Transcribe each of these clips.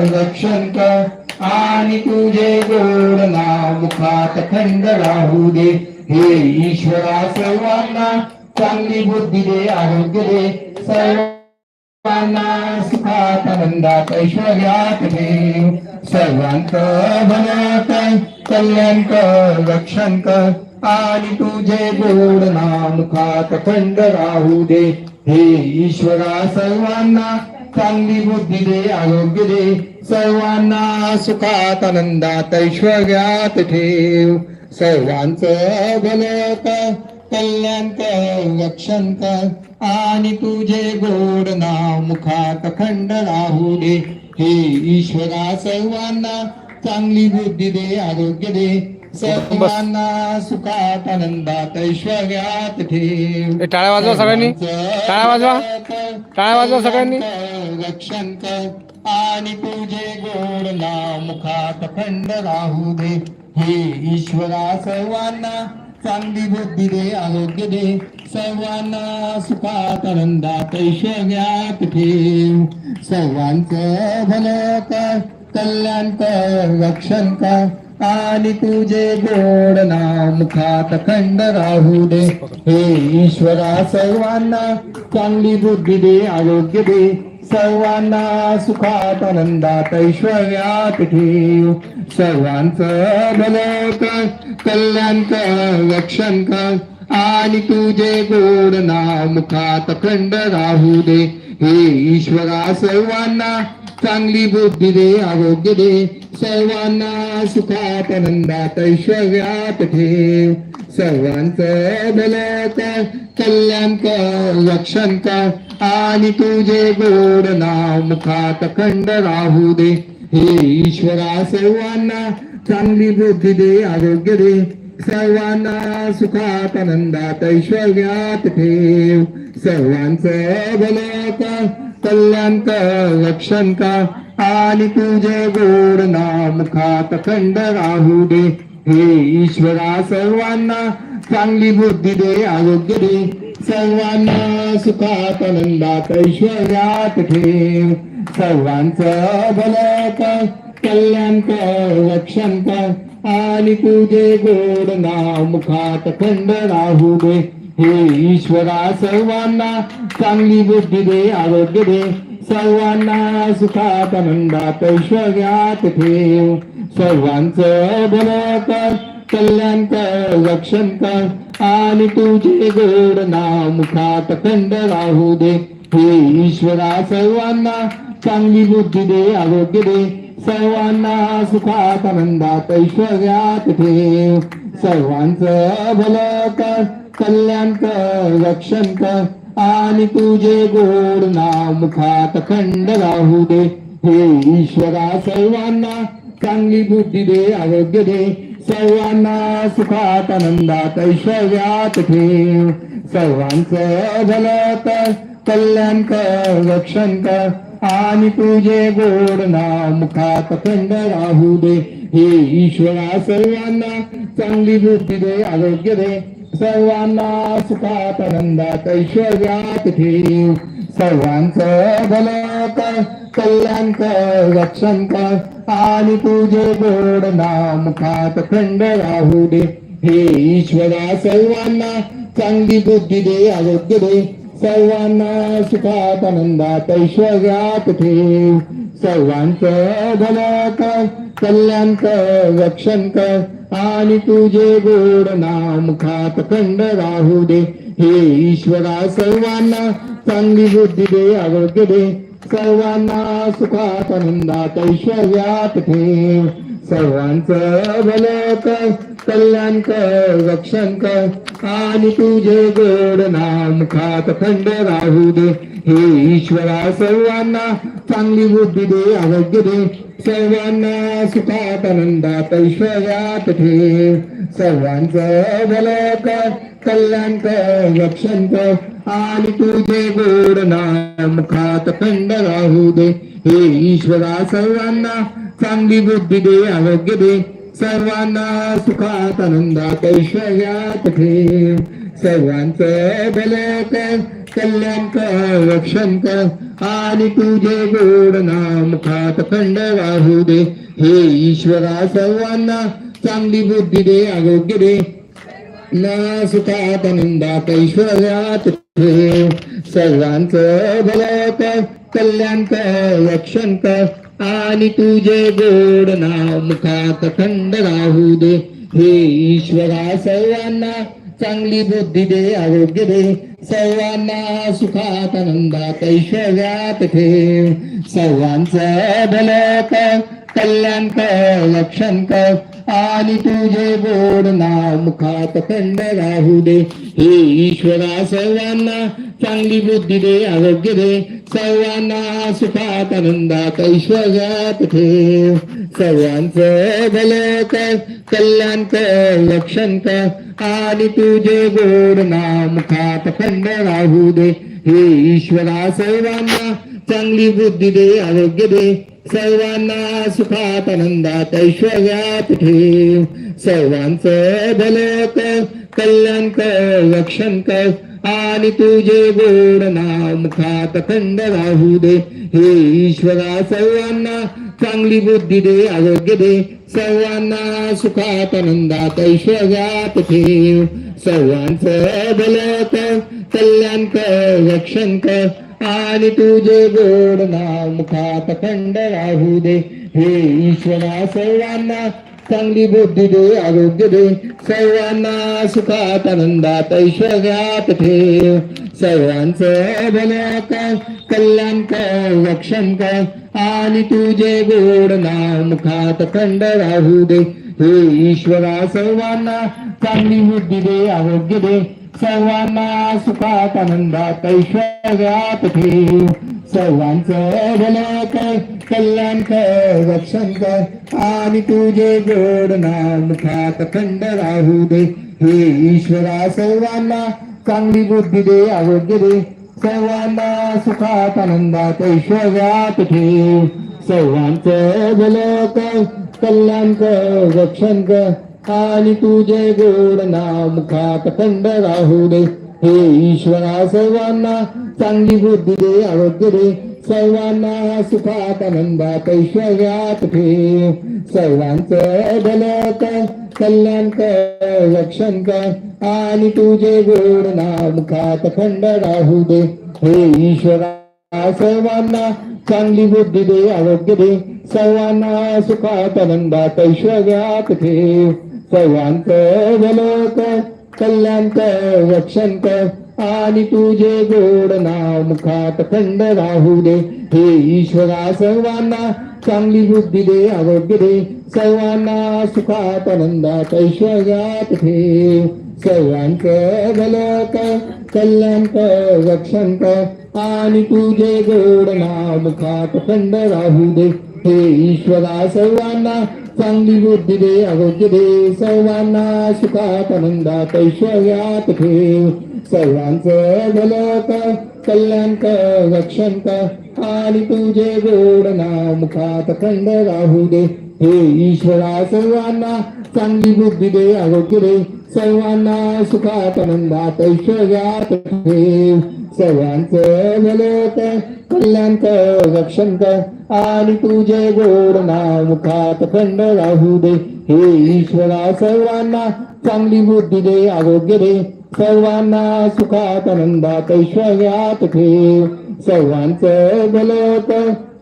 रक्षण कर आणि तुझे गोड नाव मुखात खंड राहू दे. हे ईश्वरा सर्वांना चांगली बुद्धी दे आरोग्य दे. सर्वांना सुखात आनंदात ऐश्वर्यात दे. सर्वांत भनात कल्याण कर रक्षण कर आणि तुझे गोड नाम मुखात खंड राहू दे. हे ईश्वरा सर्वांना चांगली बुद्धी दे आरोग्य दे. सर्वांना सुखात आनंदात ऐश्वर्यात ठेव. सर्वांचं भलं कर कल्याण कर रक्षण कर. आणि तुझे गोड नाव मुखात खंड राहू दे. हे ईश्वरा सर्वांना चांगली बुद्धी दे आरोग्य दे. सर्वांना सुखात आनंदात ऐश्वर्यात ठेव. टाळ्या वाजवा सगळ्यांनी. टाळ्या वाजवा. टाळ्या वाजवा सगळ्यांनी. रक्षण कर आणि तुझे गोड नाव मुखात खंड राहू दे. हे ईश्वरा सर्वांना चांगली बुद्धी दे आरोग्य दे. सर्वांना सुखात आनंदात ऐश्वर्यात ठेव. सर्वांचं भलं कर कल्याण कर रक्षण कर. आणि तुझे गोड नाम खात खंड राहू दे. हे ईश्वरा सर्वांना चांगली बुद्धी दे आरोग्य दे. सर्वांना सुखात आनंदात ऐश्वर्यात ठेव सर्वांचं भलं कर कल्याण कर रक्षण कर. आणि तुझे गोड नाम खात खंड राहू दे. हे ईश्वरा सर्वांना चांगली बुद्धी दे आरोग्य दे. सर्वांना सुखात आनंदात ऐश्वर्यात ठेव सर्वांचं भलत कल्याण कर रक्षण कर आणि तुझे गोड नाव मुखात खंड राहू दे. हे ईश्वरा सर्वांना चांगली बुद्धी दे आरोग्य दे. सर्वांना सुखात आनंदात ऐश्वर्यात ठेव सर्वांचं भलत कल्याण कर रक्षण कर आणि तुझे गोड नाम खात खंड राहू दे. हे ईश्वरा सर्वांना चांगली बुद्धी दे आरोग्य दे. सर्वांना सुखात आनंदात ऐश्वर्यात ठेव. सर्वांचं भलं कर कल्याण कर रक्षण कर आणि तुझे गोड नाव मुखात खंड राहू दे. हे ईश्वरा सर्वांना चांगली बुद्धी दे आरोग्य दे. सर्वांना सुखात आनंदात ऐश्वर्यात ठेव. सर्वांचं भलं कर कल्याण कर रक्षण कर. आणि तुझे गोड नाव मुखात खंड राहू दे. हे ईश्वरा सर्वांना चांगली बुद्धी दे आरोग्य दे. सर्वांना सुखात आनंदात ऐश्वर्यात ठेव. सर्वांचं भलं कर कल्याण कर रक्षण कर. आणि तुझे गोड नाव मुखात खंड राहू दे. हे ईश्वरा सर्वांना चांगली बुद्धी दे आरोग्य दे. सर्वांना सुखात आनंदात ऐश्वर्यात ठेव सर्वांचं भलं कर कल्याण कर रक्षण कर. आणि तुझे गोड नाव मुखात खंड राहू दे. हे ईश्वरा सर्वांना चांगली बुद्धी दे आरोग्य दे. सर्वांना सुखात आनंदात ऐश्वर्यात ठेव सर्वांचं भलं कर कल्याण कर रक्षण कर. आणि तुझे गोड नाव मुखात खंड राहू दे. हे ईश्वरा सर्वांना चांगली बुद्धी दे आरोग्य दे. सर्वांना सुखात आनंदात ऐश्वर्यात ठेव सर्वांचं भलं कर कल्याण कर रक्षण कर. आणि तुझे गोड नाम खात खंड राहू दे. हे ईश्वरा सर्वांना चांगली बुद्धी दे आरोग्य दे. सर्वांना सुखात आनंदात ऐश्वर्यात ठेव सर्वांचं भलं कर कल्याण कर रक्षण कर. आणि तुझे गोड नाम खात खंड राहू दे. हे ईश्वरा सर्वांना चांगली बुद्धी दे आरोग्य दे. सर्वांना सुखात आनंदात ऐश्वर्यात ठे. सर्वांचं भलं कल्याणक कल्याण आणि तुझे गोड नाम मुखात खंड राहू दे. हे ईश्वरा सर्वांना चांगली बुद्धी दे आरोग्य दे. सर्वांना सुखात आनंदात ऐश्वर्यात ठे. सर्वांचं भलं कर कल्याण रक्षण कर आणि तुझे गोड नाम खात खंड राहू दे. हे ईश्वरा सर्वांना चांगली बुद्धी दे आरोग्य दे. ना सुखात आनंदात ऐश्वर्यात सर्वांच सर्वांचं भलं कर कल्याण कर रक्षण कर आणि तुझे गोड नाम खात खंड राहू दे. हे ईश्वरा सर्वांना चांगली बुद्धी दे आरोग्य दे. सर्वांना सुखात आनंदात ऐश्वर्यात ठेव सर्वांचं भलं कर कल्याण कर रक्षण कर. आणि तुझे गोड नाव मुखात खंड राहू दे. हे ईश्वरा सर्वांना चांगली बुद्धी दे आरोग्य दे. सर्वांना सुखात आनंदात ऐश्वर्यात ठेव सर्वांचं भलं कर कल्याण कर रक्षण कर. आणि तुझे गोड नाम मुखात खंड राहू दे. हे ईश्वरा सर्वांना चांगली बुद्धी दे आरोग्य दे. सर्वांना सुखात आनंदात ऐश्वर्यात ठेव सर्वांचं भलं कर कल्याण कर रक्षण कर. आणि तुझे गोड नाम मुखात खंड राहू दे. हे ईश्वरा सर्वांना चांगली बुद्धी दे आरोग्य दे. सर्वांना सुखात आनंदात ऐश्वर्यात ठेव. सर्वांचं भलं कर कल्याण कर रक्षण कर. आणि तुझे गोड नाम मुखात खंड राहू दे. हे ईश्वरा सर्वांना चांगली बुद्धी दे आरोग्य दे सर्वांना सुखात आनंदात ऐश्वर्यात ठेव. सर्वांचं भलं कर कल्याण कर रक्षण कर. आणि तुझे गोड नाव मुखात खंड राहू दे. हे ईश्वरा सर्वांना चांगली बुद्धी दे आरोग्य दे सर्वांना सुखात आनंदात ऐश्वर्यात ठेव. सर्वांचं भलं कर कल्याण कर रक्षण कर. आणि तुझे गोड नाम खात खंड राहू दे. हे ईश्वरा सर्वांना चांगली बुद्धी दे आरोग्य दे. सर्वांना सुखात आनंदात ऐश्वर्यात ठेव. सर्वांचं भलं कर कल्याण कर रक्षण कर. आणि तुझे गोड नाम खात खंड राहू दे. हे ईश्वरा सर्वांना चांगली बुद्धी दे आरोग्य दे. सर्वांना सुखात आनंदात ऐश्वर्यात ठेव सर्वांचं भलं कर कल्याण कर रक्षण कर. आणि तुझे गोड नाम मुखात खंड राहू दे. हे ईश्वरा सर्वांना चांगली बुद्धी दे आरोग्य दे. सर्वांना सुखात आनंदात ऐश्वर्यात ठेव सर्वांचं भलं कर कल्याण कर आणि तुझे गोड नाव मुखात खंड राहू दे. हे ईश्वरा सर्वांना चांगली बुद्धी दे आरोग्य दे. सर्वांना सुखात आनंदात ऐश्वर्यात ठेव सर्वांचं भलं कर कल्याण आणि तुझे गोड नाव मुखात खंड राहू दे. हे ईश्वरा सर्वांना चांगली बुद्धी दे आरोग्य दे. सर्वांना सुखात आनंदात ऐश्वर्यात ठेव. सर्वांचं भलं कर कल्याण कर रक्षण कर. आणि तुझे गोड नाव मुखात खंड राहू दे. हे ईश्वरा सर्वांना चांगली बुद्धी दे आरोग्य दे. सर्वांना सुखात आनंदात ऐश्वर्यात ठेव सर्वांचं भलं कर आणि तुझे गोड नाव मुखात खंड राहू दे. हे ईश्वरा सर्वांना चांगली बुद्धी दे आरोग्य दे. सर्वांना सुखात आनंदात ऐश्वर्यात ठेव सर्वांचं भलं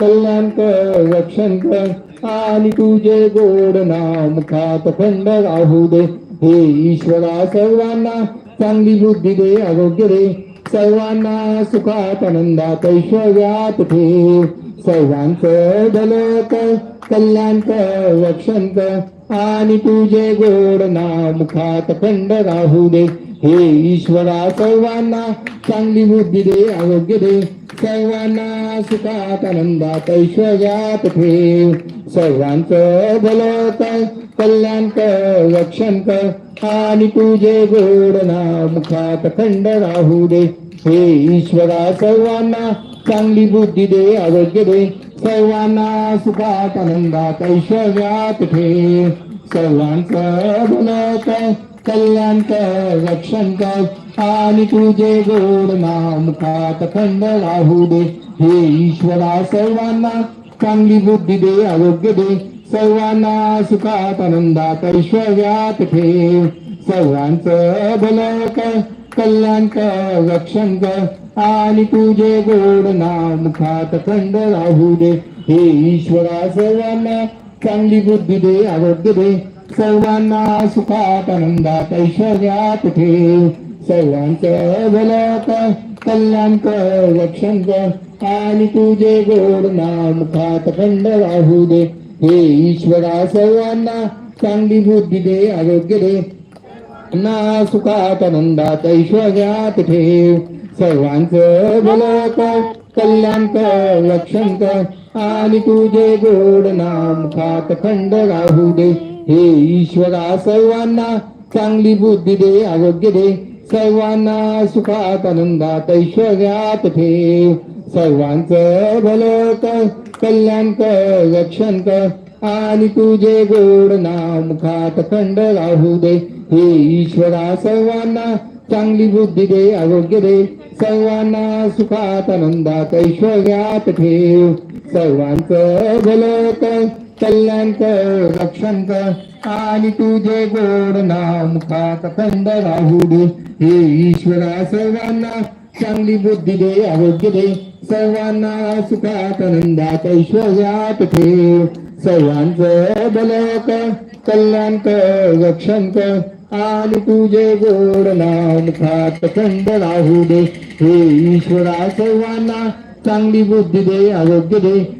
कल्याणक कल्याण आणि तुझे गोड नाव मुखात खंड राहू दे. हे ईश्वरा सर्वांना चांगली बुद्धी दे आरोग्य दे. सर्वांना सुखात आनंदात ऐश्वर्यात ठेव सर्वांचं भलं कल्याण कर रक्षण कर. आणि तुझे गोड ना मुखात खंड राहू दे. हे ईश्वरा सर्वांना चांगली बुद्धी दे आरोग्य दे. सर्वांना सुखात आनंदात ऐश्वर्यात ठेव. सर्वांचं भलं कर कल्याण कर रक्षण कर आणि तुझे गोड नाव मुखात खंड राहू दे. हे ईश्वरा सर्वांना चांगली बुद्धी दे आरोग्य दे. सर्वांना सुखात आनंदात ऐश्वर्यात ठेव. सर्वांचं भलं कर कल्याण कर रक्षण कर आणि तुझे गोड नाम खात खंड राहू दे. हे ईश्वरा सर्वांना चांगली बुद्धी दे आरोग्य दे. सर्वांना सुखात आनंदात ऐश्वर्यात ठेव. सर्वांचं भलं कर कल्याण कर रक्षण कर आणि तुझे गोड नाम खात खंड राहू दे. हे ईश्वरा सर्वांना चांगली बुद्धी दे आरोग्य दे. सर्वांना सुखात आनंदात ऐश्वर्यात ठेव सर्वांचं भलत कर कल्याण कर रक्षण कर आणि तुझे गोड नाम मुखात खंड राहू दे. हे ईश्वरा सर्वांना चांगली बुद्धी दे आरोग्य दे. ना सुखात आनंदात ऐश्वर्यात ठेव सर्वांचं भलत कल्याण कर रक्षण कर आणि तुझे गोड नाम खात खंड राहू दे. हे ईश्वरा सर्वांना चांगली बुद्धी दे आरोग्य दे. सर्वांना सुखात आनंदात ऐश्वर्यात ठेव. सर्वांचं भलं कर कल्याण कर रक्षण कर. आणि तुझे गोड नाव मुखात खंड राहू दे. हे ईश्वरा सर्वांना चांगली बुद्धी दे आरोग्य दे. सर्वांना सुखात आनंदात ऐश्वर्यात ठेव. सर्वांचं भलं कर कल्याण कर रक्षण कर आणि तुझे गोड नाव मुखात खंड राहू दे. हे ईश्वरा सर्वांना चांगली बुद्धी दे आरोग्य दे. सर्वांना सुखात आनंदात ऐश्वर्यात ठेव. सर्वांचं भलं कर कल्याण कर रक्षण कर आणि तुझे गोड नाव मुखात खंड राहू दे. हे ईश्वरा सर्वांना चांगली बुद्धी दे आरोग्य दे.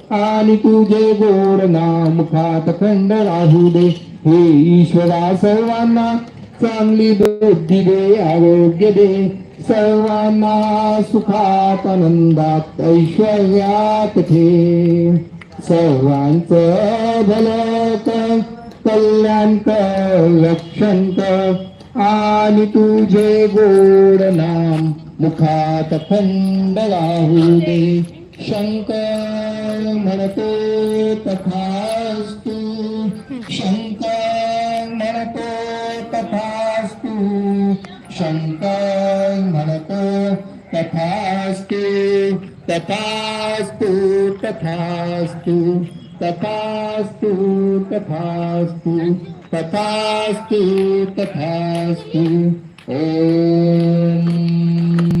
आणि तुझे गोड नाम मुखात खंड राहू दे हे ईश्वरा सर्वांना चांगली बुद्धी दे आरोग्य दे. सर्वांना सुखात आनंदात ऐश्वर्यात ठे. सर्वांच भलत कल्याण कर रक्षण कर. आणि तुझे गोड नाम मुखात खंड राहू दे. शंकर म्हणतो तथास्तु। शंकर म्हणतो तथास्तु। शंकर म्हणतो तथास्तु। तथास्तु तथास्तु। तथास्तु तथास्तु। तथास्तु तथास्तु। ओम।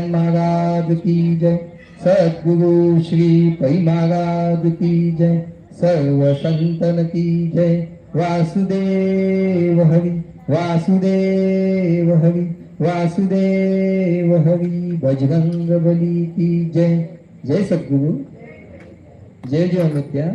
नारायण महाराज की जय। सद्गुरु श्री पै महाराज की जय। सर्व संतन की जय। वासुदेव हरि वासुदेव हरि वासुदेव हरि, बजरंग बली की जय। जय सदगुरु। जय जय नित्या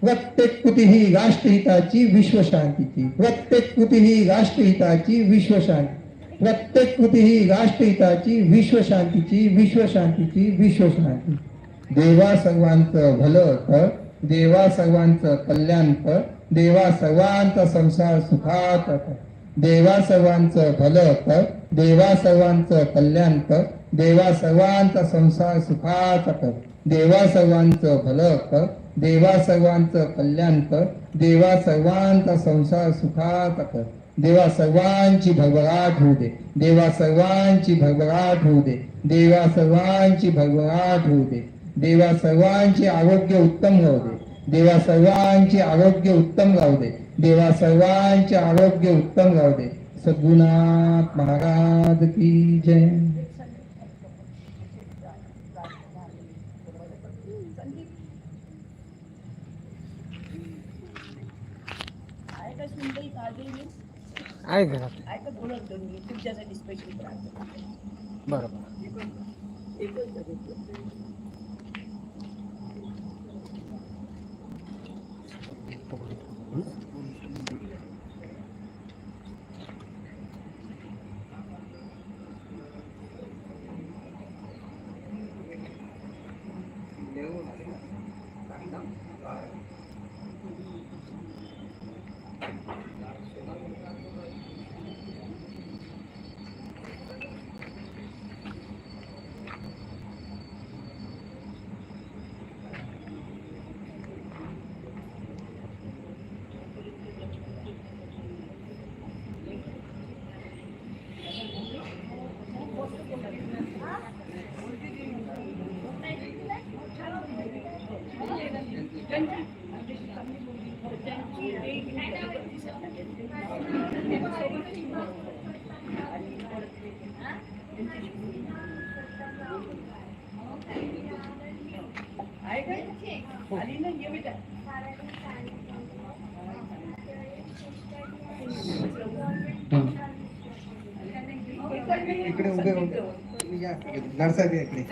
प्रत्येक कृती ही राष्ट्रहिताची विश्वशांतीची। प्रत्येक कृती ही राष्ट्रहिताची विश्वशांती। प्रत्येक कृती ही राष्ट्रहिताची विश्वशांतीची विश्वशांतीची विश्वशांती. देवा सर्वांचं भलं कर देवा सर्वांचं कल्याण कर देवा सर्वांचा संसार सुखात कर. देवा सर्वांचं भलं कर देवा सर्वांचं कल्याण कर देवा सर्वांचा संसार सुखात कर. देवा सर्वांचं भलं कर देवा सर्वांचं कल्याण कर देवा सर्वांचा संसार सुखात कर. देवा सर्वांची भरभराट होऊ दे. देवा सर्वांची भरभराट होऊ दे. देवा सर्वांची भरभराट होऊ दे. देवा सर्वांचे आरोग्य उत्तम राहू दे. देवा सर्वांचे आरोग्य उत्तम राहू दे. देवा सर्वांचे आरोग्य उत्तम राहू दे. सद्गुणात महाराज की जय. आहे का आहे घरात आहे का बोलत मी तुमच्यासाठी स्पेशल बरोबर एकच बघितलं आहे का आली ना ये बेटा इकडे उभे या नरसाहेब इकडे.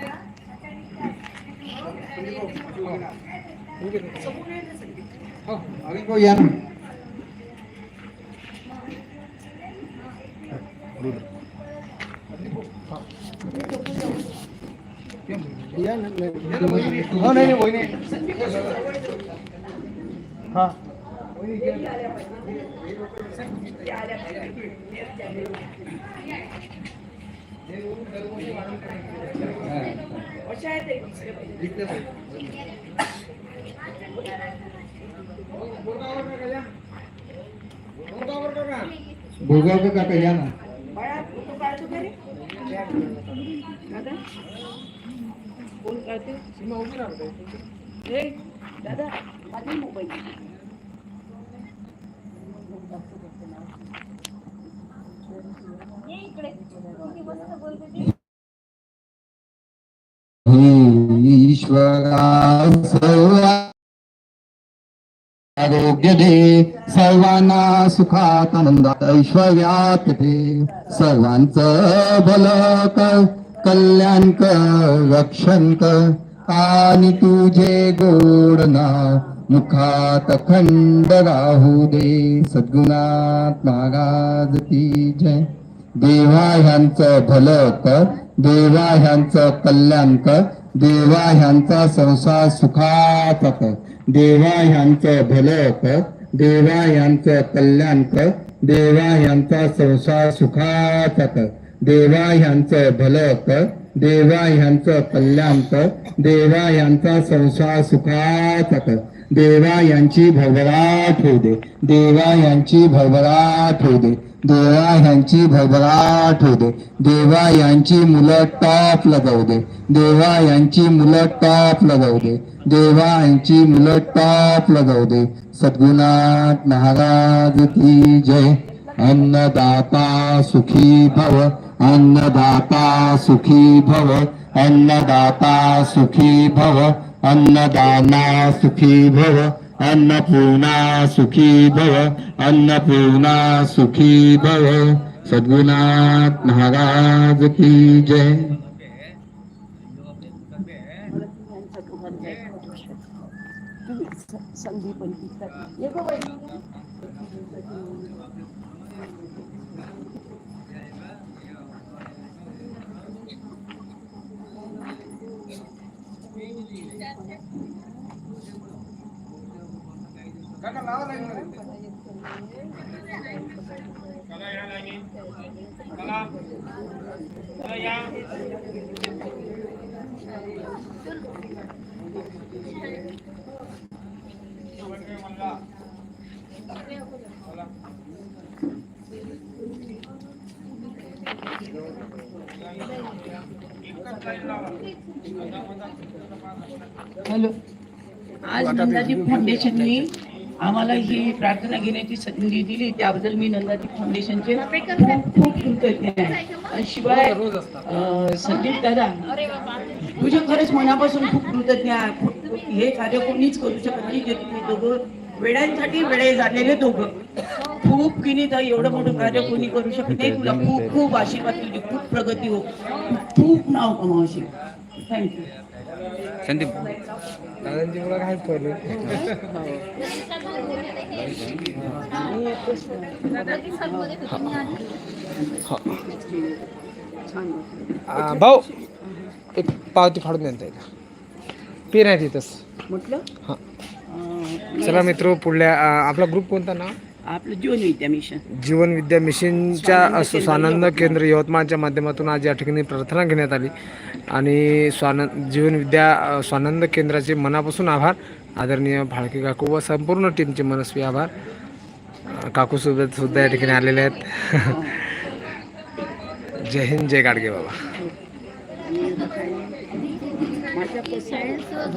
हो, या. ना नाही. हो, हा. अशा भोगाव काका या ना. बाळा फोटो दादा दादा माझा मोबाईल. ईश्वरा आरोग्य दे. सर्वांना सुखात आनंदात ऐश्वर्यात दे. सर्वांचं भल कर. कल्याण कर. रक्षण कर. आणि तुझे गोड ना मुखात खंड राहू दे. सद्गुणात महाराज की जय. देवा ह्यांचं भलं कर देवा ह्यांचं कल्याण कर देवा ह्यांचा संसार सुखाचा कर देवा ह्यांचं भलं कर देवा ह्यांचं कल्याण कर देवा ह्यांचा संसार सुखाचा कर देवा ह्यांचं भलं कर देवा ह्यांचं कल्याण कर देवा ह्यांचा संसार सुखाचा कर देवा यांची भरभराट होऊ दे. देवा यांची भरभराट होऊ दे. देवा यांची भरभराट होऊ दे. देवा यांची मुलं टॉपला जाऊ दे. देवा यांची मुलं टॉपला जाऊ दे. देवा यांची मुलं टॉपला जाऊ दे. सद्गुणात महाराज की जय. अन्नदाता सुखी भव. अन्नदाता सुखी भव. अन्नदाता सुखी भव. अन्नदाना सुखी भव अन्नपूर्णा सुखी भव अन्नपूर्णा सुखी भव। सद्गुणात महाराज की जय। यांचा दोघांचा एक हॅलो. आज नंदाजी फाउंडेशनने आम्हाला ही प्रार्थना घेण्याची संधी दिली. त्याबद्दल मी नंदाजी फाउंडेशनचे खूप खूप कृतज्ञ आहे. शिवाय संदीप दादा तुझे खरंच मनापासून खूप कृतज्ञ आहे. हे कार्य कोणीच करू शकत नाही. जे तुम्ही दोघं वेड्यांसाठी वेळे झालेले दोघं. खूप किनी तर एवढं मोठं कार्य कोणी करू शकत नाही. तुला खूप खूप आशीर्वाद प्रगती हो. खूप नाव कमावशी थँक्यू संदीप. दादांची मुलं काय पहिले भाऊ एक पावती फाडून द्या एकदा पेन आहे तिथंच. म्हटलं? हां. चला मित्र पुढल्या आपला ग्रुप कोणता नाव? आपलं जीवन विद्या मिशन. जीवन विद्या मिशनच्या असं स्वानंद केंद्र यवतमाळच्या माध्यमातून आज या ठिकाणी प्रार्थना घेण्यात आली. आणि स्वानंद जीवन विद्या स्वानंद केंद्राचे मनापासून आभार. आदरणीय फाळके काकू व संपूर्ण टीमचे मनस्वी आभार. अ, काकू सुद्धा या ठिकाणी आलेले आहेत. जय हिंद जय गाडगे बाबा. कसं